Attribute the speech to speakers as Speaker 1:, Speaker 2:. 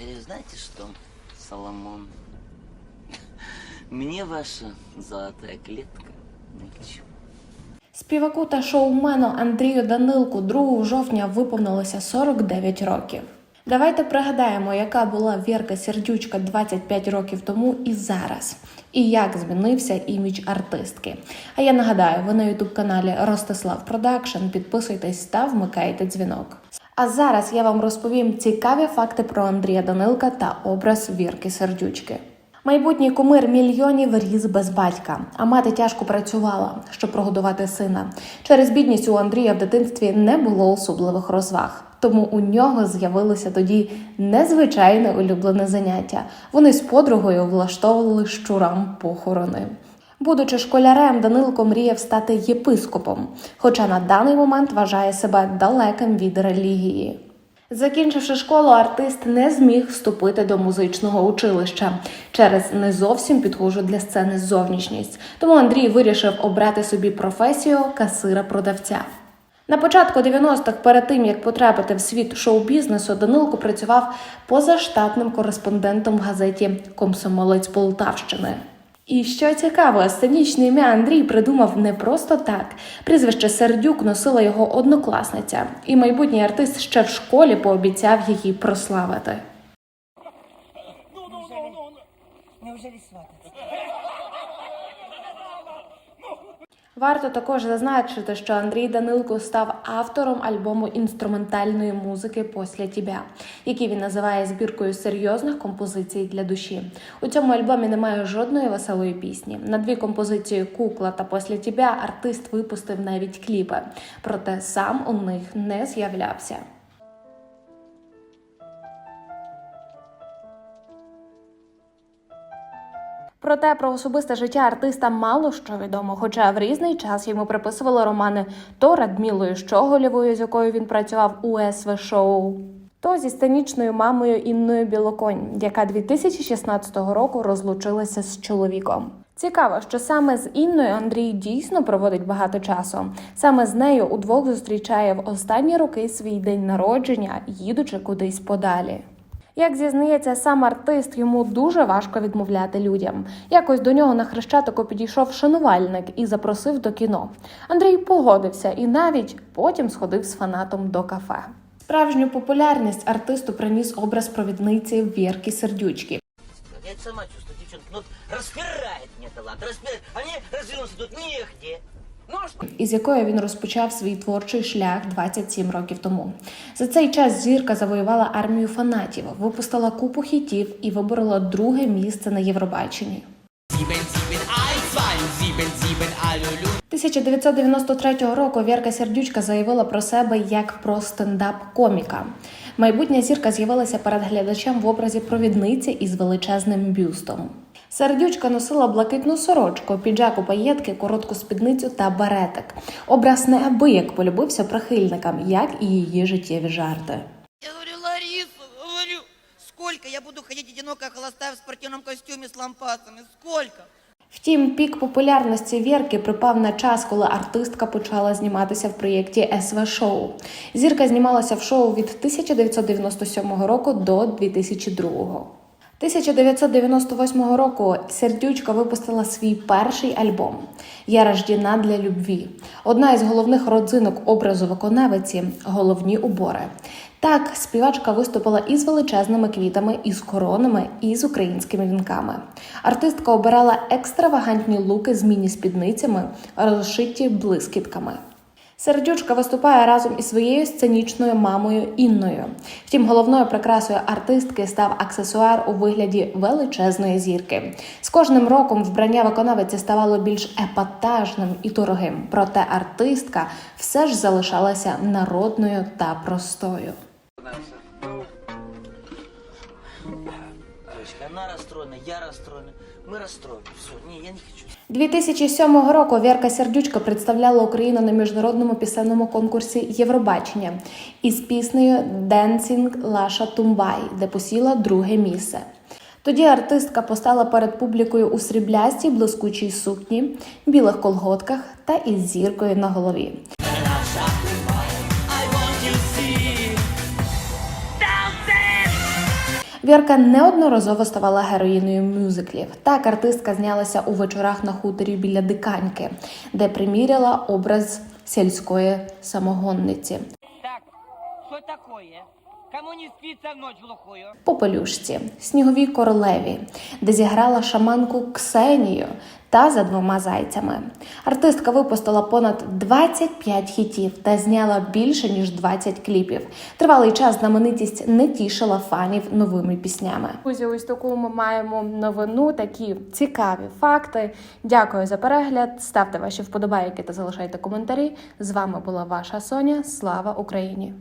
Speaker 1: Или знаете что, Соломон? Мне ваша золотая клетка ни к чему.
Speaker 2: Співаку та шоумену Андрію Данилку 2 жовтня виповнилося 49 років. Давайте пригадаємо, яка була Вірка Сердючка 25 років тому і зараз, і як змінився імідж артистки. А я нагадаю, ви на ютуб каналі Ростислав Продакшн. Підписуйтесь та вмикайте дзвінок. А зараз я вам розповім цікаві факти про Андрія Данилка та образ Вірки Сердючки. Майбутній кумир мільйонів ріс без батька, а мати тяжко працювала, щоб прогодувати сина. Через бідність у Андрія в дитинстві не було особливих розваг. Тому у нього з'явилося тоді незвичайне улюблене заняття. Вони з подругою влаштовували щурам похорони. Будучи школярем, Данилко мріяв стати єпископом, хоча на даний момент вважає себе далеким від релігії. Закінчивши школу, артист не зміг вступити до музичного училища через не зовсім підхожу для сцени зовнішність. Тому Андрій вирішив обрати собі професію касира-продавця. На початку 90-х, перед тим як потрапити в світ шоу-бізнесу, Данилко працював позаштатним кореспондентом в газеті Комсомолець Полтавщини. І що цікаво, сценічне ім'я Андрій придумав не просто так. Прізвище Сердюк носила його однокласниця, і майбутній артист ще в школі пообіцяв її прославити.
Speaker 3: Неужели свататься?
Speaker 2: Варто також зазначити, що Андрій Данилко став автором альбому інструментальної музики «Після тебе», який він називає збіркою серйозних композицій для душі. У цьому альбомі немає жодної веселої пісні. На дві композиції Кукла та «Після тебе» артист випустив навіть кліпи, проте сам у них не з'являвся. Проте про особисте життя артиста мало що відомо, хоча в різний час йому приписували романи то Радмілою Щоголєвою, з якою він працював у СВ шоу, то зі сценічною мамою Інною Білоконь, яка 2016 року розлучилася з чоловіком. Цікаво, що саме з Інною Андрій дійсно проводить багато часу. Саме з нею удвох зустрічає в останні роки свій день народження, їдучи кудись подалі. Як зізнається сам артист, йому дуже важко відмовляти людям. Якось до нього на хрещатику підійшов шанувальник і запросив до кіно. Андрій погодився і навіть потім сходив з фанатом до кафе. Справжню популярність артисту приніс образ провідниці Вірки Сердючки.
Speaker 1: Я сама чувствую, девчонки. Ну, распирает мне талант, распирает. А мне развернуться тут негде.
Speaker 2: Із якою він розпочав свій творчий шлях 27 років тому. За цей час зірка завоювала армію фанатів, випустила купу хітів і виборола друге місце на Євробаченні.
Speaker 4: 77127, алюлю.
Speaker 2: 1993 року Вірка Сердючка заявила про себе як про стендап-коміка. Майбутня зірка з'явилася перед глядачем в образі провідниці із величезним бюстом. Сердючка носила блакитну сорочку, піджаку паєтки, коротку спідницю та беретик. Образ неабияк полюбився прихильникам, як і її життєві жарти.
Speaker 3: Я говорю, сколько я буду ходить одинокая, холостая в спортивном костюме с лампасами? Сколько?
Speaker 2: Втім, пік популярності Вірки припав на час, коли артистка почала зніматися в проєкті СВ Шоу. Зірка знімалася в шоу від 1997 року до 2002. 1998 року Сердючка випустила свій перший альбом Я рождена для любві. Одна із головних родзинок образу виконавиці головні убори. Так, співачка виступила із величезними квітами, із коронами і з українськими вінками. Артистка обирала екстравагантні луки з міні-спідницями, розшиті блискітками. Сердючка виступає разом із своєю сценічною мамою Інною. Втім, головною прикрасою артистки став аксесуар у вигляді величезної зірки. З кожним роком вбрання виконавиці ставало більш епатажним і дорогим. Проте артистка все ж залишалася народною та простою.
Speaker 1: Девочка, она расстроена, я расстроена. Мы расстроены. Все, не, я не хочу.
Speaker 2: 2007 року Вірка Сердючка представляла Україну на міжнародному пісенному конкурсі Євробачення із піснею «Dancing Лаша Тумбай, де посіла друге місце. Тоді артистка постала перед публікою у сріблястій блискучій сукні, білих колготках та із зіркою на голові. Вірка неодноразово ставала героїною мюзиклів. Так артистка знялася у вечорах на хуторі біля диканьки, де приміряла образ сільської самогонниці.
Speaker 4: Так, що такое? Кому не спится в ночь глухую?
Speaker 2: Попелюшці, сніговій королеві, де зіграла шаманку Ксенію та за двома зайцями. Артистка випустила понад 25 хітів та зняла більше ніж 20 кліпів. Тривалий час знаменитість не тішила фанів новими піснями. Друзі, ось таку ми маємо новину, такі цікаві факти. Дякую за перегляд. Ставте ваші вподобайки та залишайте коментарі. З вами була ваша Соня. Слава Україні!